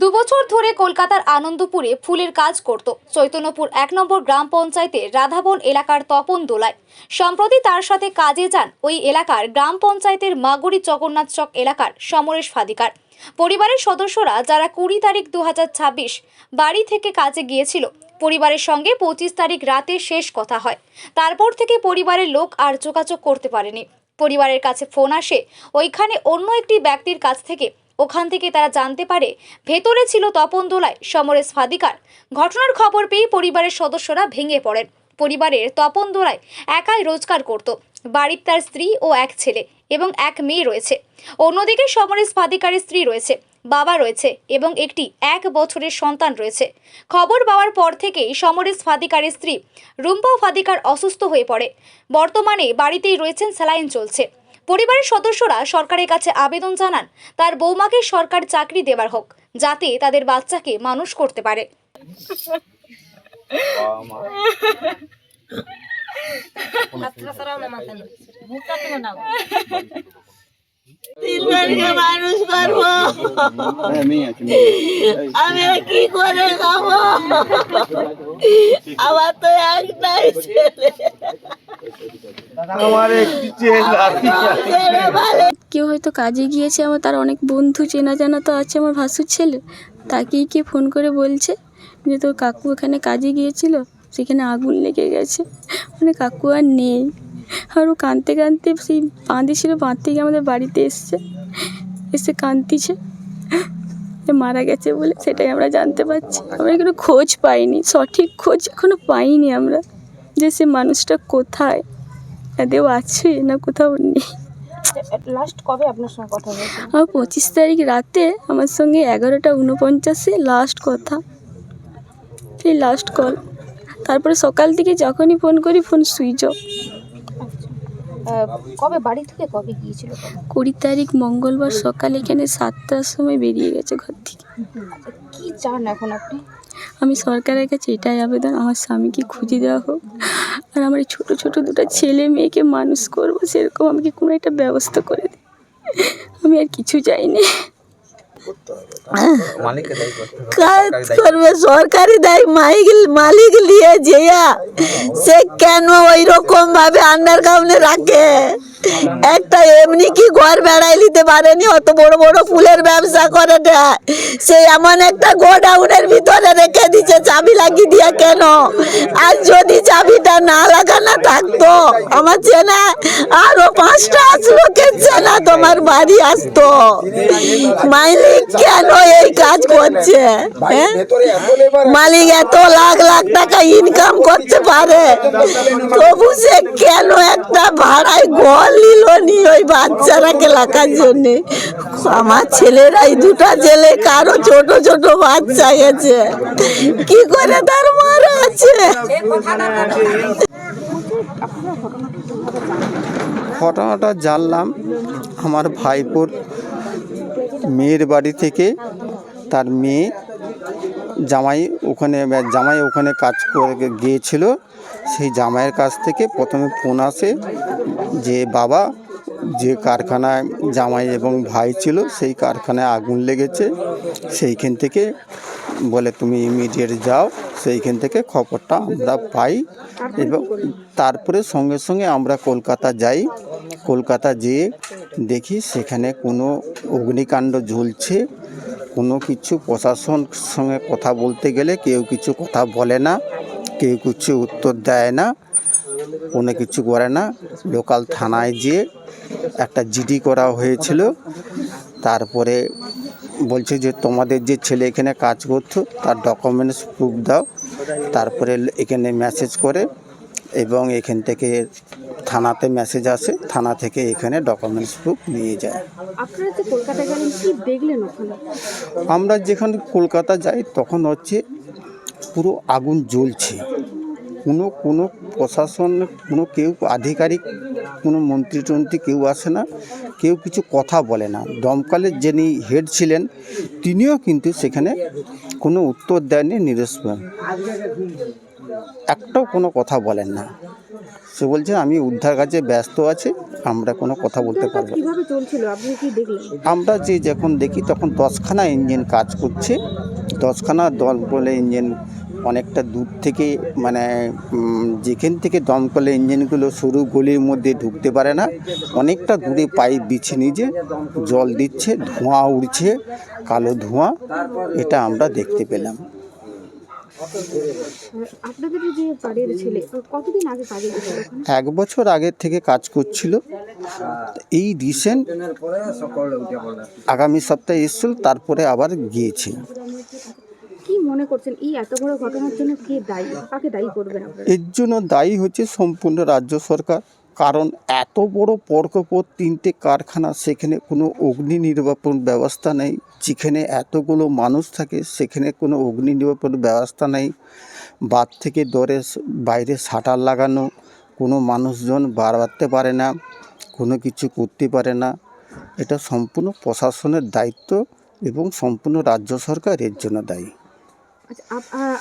দুবছর ধরে কলকাতার আনন্দপুরে ফুলের কাজ করত। চৈতন্যপুর এক নম্বর গ্রাম পঞ্চায়েতের রাধাবন এলাকার তপন দোলায়। সম্প্রতি তার সাথে কাজে যান ওই এলাকার গ্রাম পঞ্চায়েতের মাগুরি জগন্নাথ চক এলাকার সমরেশ ফাদিকার। পরিবারের সদস্যরা যারা কুড়ি তারিখ দু হাজার ছাব্বিশ বাড়ি থেকে কাজে গিয়েছিল, পরিবারের সঙ্গে পঁচিশ তারিখ রাতে শেষ কথা হয়। তারপর থেকে পরিবারের লোক আর যোগাযোগ করতে পারেনি। পরিবারের কাছে ফোন আসে, ওইখানে অন্য একটি ব্যক্তির কাছ থেকে ওখান থেকে তারা জানতে পারে ভেতরে ছিল তপন দোলায় সমরেশ ফাদিকার। ঘটনার খবর পেয়ে পরিবারের সদস্যরা ভেঙে পড়েন। পরিবারের তপন দোলায় একাই রোজগার করত। বাড়ির তার স্ত্রী ও এক ছেলে এবং এক মেয়ে রয়েছে। অন্যদিকে সমরেশ ফাদিকারের স্ত্রী রয়েছে, বাবা রয়েছে এবং একটি এক বছরের সন্তান রয়েছে। খবর পাওয়ার পর থেকেই সমরেশ ফাদিকারের স্ত্রী রুম্পা ফাদিকার অসুস্থ হয়ে পড়ে। বর্তমানে বাড়িতেই রয়েছেন, স্যালাইন চলছে। পরিবারের সদস্যরা সরকারের কাছে আবেদন জানান তার বৌমাকে সরকার চাকরি দেবার হোক যাতে তাদের বাচ্চাকে মানুষ করতে পারে। তিনজনকে মানুষ করব। আমি কি করে খাব? আমার তো একটাই ছেলে। কেউ হয়তো কাজে গিয়েছে আমার তার অনেক বন্ধু চেনা জানা তো আছে আমার ভাসুর ছেলে। তাকেই কি ফোন করে বলছে যে তোর কাকু এখানে কাজে গিয়েছিল সেখানে আগুন লেগে গেছে। মানে কাকু আর নেই। আর ও কাঁদতে কাঁদতে সেই বাঁধে ছিল বাঁধ থেকে আমাদের বাড়িতে এসছে। এসে কাঁদতিছে। মারা গেছে বলে সেটাই আমরা জানতে পারছি। আমরা কোনো খোঁজ পাইনি সঠিক খোঁজ এখনও পাইনি আমরা যে সে মানুষটা কোথায়। আদেও আছে না কোথাও নেই। লাস্ট কবে আপনার সঙ্গে কথা হয়েছে আমার পঁচিশ তারিখ রাতে আমার সঙ্গে এগারোটা উনপঞ্চাশে লাস্ট কথা। সেই লাস্ট কল তারপরে সকাল থেকে যখনই ফোন করি ফোন সুইচ অফ কবে বাড়ি থেকে কবে গিয়েছিল কুড়ি তারিখ মঙ্গলবার সকাল এখানে সাতটার সময় বেরিয়ে গেছে ঘর থেকে। কি চান এখন আপনি? আমি সরকারের কাছে এটাই আবেদন আমার স্বামীকে খুঁজে দেওয়া হোক। আর আমার এই ছোটো ছোটো দুটো ছেলে মেয়েকে মানুষ করব সেরকম আমাকে কোনো একটা ব্যবস্থা করে দিই আমি আর কিছু চাইনি। সরকারি দেয় মালিক মালিক নিয়ে যেয়া সে কেন ওই রকম ভাবে আন্ডারগ্রাউন্ডে রাখে একটা এমনি কি ঘর বেড়াই নিতে পারেনি? অত বড় বড় ফুলের ব্যবসা করে দেয় সে এমন একটা গোডাউনের ভিতরে রেখে দিচ্ছে চাবি লাগিয়ে দিয়ে কেন? আর যদি চাবিটা না লাগানো থাকতো, আমার চেনা আরও পাঁচটা লোকের চেনা তোমার বাড়ি আসতো। মালিক কেন এই কাজ করছে? হ্যাঁ? মালিক এত লাখ লাখ টাকা ইনকাম করতে পারে। তবু সে কেন একটা ভাড়ায় ঘর নি ওই বাচ্চারাকে রাখার জন্যে। আমার ছেলেরাই দুটা ছেলে কারও ছোট ছোট বাচ্চা গেছে। কি করে তার মারা আছে? ঘটনাটা জানলাম আমার ভাইপোর মেয়ের বাড়ি থেকে। তার মেয়ে জামাই ওখানে জামাই ওখানে কাজ করে গিয়েছিল। সেই জামাইয়ের কাছ থেকে প্রথমে ফোন আসে। যে বাবা, যে কারখানায় জামাই এবং ভাই ছিল, সেই কারখানায় আগুন লেগেছে। সেইখান থেকে বলে, তুমি ইমিডিয়েট যাও। সেইখান থেকে খবরটা আমরা পাই। এবং তারপরে সঙ্গে সঙ্গে আমরা কলকাতা যাই। কলকাতা যেয়ে দেখি সেখানে কোনো অগ্নিকাণ্ড ঝুলছে। কোনো কিছু প্রশাসন সঙ্গে কথা বলতে গেলে কেউ কিছু কথা বলে না, কেউ কিছু উত্তর দেয় না। কোনো কিছু করে না। লোকাল থানায় যেয়ে একটা জিডি করা হয়েছিল। তারপরে বলছে যে তোমাদের যে ছেলে এখানে কাজ করতো তার ডকুমেন্টস প্রুফ দাও। তারপরে এখানে মেসেজ করে এবং এখান থেকে থানাতে মেসেজ আসে। থানা থেকে এখানে ডকুমেন্টস প্রুফ নিয়ে যায়। আমরা যেখানে কলকাতা যাই তখন হচ্ছে পুরো আগুন জ্বলছে। কোনো কোনো প্রশাসন কোনো কেউ আধিকারিক কোনো মন্ত্রী টন্ত্রী কেউ আসে না কেউ কিছু কথা বলে না। দমকলের যিনি হেড ছিলেন তিনিও কিন্তু সেখানে কোনো উত্তর দেননি নিরস্প একটাও কোনো কথা বলেন না। সে বলছে আমি উদ্ধার কাজে ব্যস্ত আছি আমরা কোনো কথা বলতে পারব আমরা যে যখন দেখি তখন দশখানা ইঞ্জিন কাজ করছে। দশখানা দল বলে ইঞ্জিন অনেকটা দূর থেকে মানে যেখান থেকে দমকলের ইঞ্জিনগুলো সরু গলির মধ্যে ঢুকতে পারে না অনেকটা দূরে পাইপ বিছে নিজে জল দিচ্ছে ধোঁয়া উড়ছে কালো ধোঁয়া এটা আমরা দেখতে পেলাম। এক বছর আগের থেকে কাজ করছিল। এই রিসেন্ট আগামী সপ্তাহে এসছিল তারপরে আবার গিয়েছে। কি মনে করছেন? এই এত বড় ঘটনার জন্য কে দায়ী? কাকে দায়ী করবেন এর জন্য দায়ী হচ্ছে সম্পূর্ণ রাজ্য সরকার। কারণ এত বড় পরপর তিনটে কারখানা, সেখানে কোনো অগ্নি নির্বাপন ব্যবস্থা নেই। যেখানে এতগুলো মানুষ থাকে, সেখানে কোনো অগ্নি নির্বাপন ব্যবস্থা নেই। বাদ থেকে দরে বাইরে শাটার লাগানো, কোনো মানুষজন বাড়াতে পারে না, কোনো কিছু করতে পারে না। এটা সম্পূর্ণ প্রশাসনের দায়িত্ব এবং সম্পূর্ণ রাজ্য সরকার এর জন্য দায়ী। আচ্ছা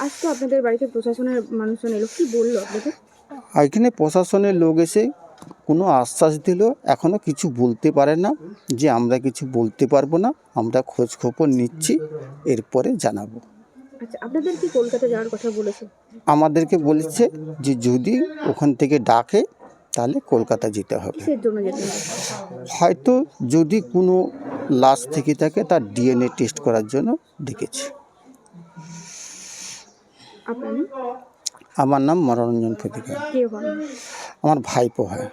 আজকে আপনাদের বাড়িতে প্রশাসনের মানুষজন এলো কি বলল আপনাদের এখানে প্রশাসনের লোক এসে কোনো আশ্বাস দিল এখনও কিছু বলতে পারে না যে আমরা কিছু বলতে পারব না আমরা খোঁজ খবর নিচ্ছি এরপরে জানাব। আচ্ছা আপনাদের কি কলকাতা যাওয়ার কথা বলেছে? আমাদেরকে বলেছে যে যদি ওখান থেকে ডাকে তাহলে কলকাতা যেতে হবে। যেতে হবে? হয়তো যদি কোনো লাশ থেকে থাকে তার ডিএনএ টেস্ট করার জন্য ডেকেছে। আপনার নাম? আমার নাম মনোরঞ্জন ফতিকা আমার ভাইপো হয়।